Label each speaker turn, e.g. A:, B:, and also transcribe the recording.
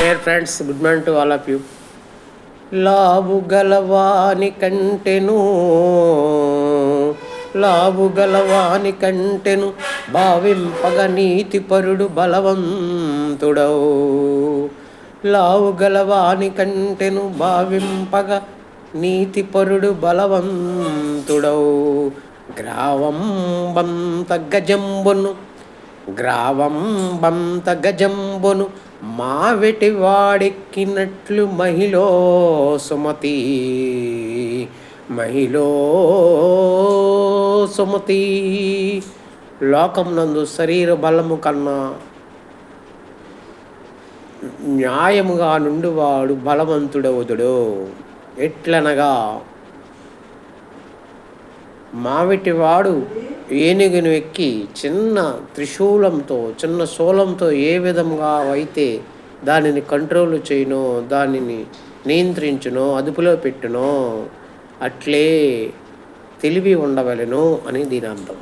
A: Dear friends good morning to all of you లావు గలవాని కంటెను లావు గలవాని కంటెను భావింపగ నీతి పరుడు బలవంతుడవు. లావు గలవాని కంటెను భావింపగ నీతి పరుడు బలవంతుడవు. గ్రావం బంత గజంబును గ్రావంబంత గజంబును మావిటివాడెక్కినట్లు మహిళో సుమతి. మహిళో సుమతి. లోకం నందు శరీర బలము కన్నా న్యాయముగా నుండివాడు బలవంతుడవుతుడు ఎట్లనగా మావిటివాడు ఏనుగును ఎక్కి చిన్న త్రిశూలంతో చిన్న శూలంతో ఏ విధంగా అయితే దానిని కంట్రోల్ చేయనో దానిని నియంత్రించునో అదుపులో పెట్టునో అట్లే తెలివి ఉండవలను అని దీని అర్థం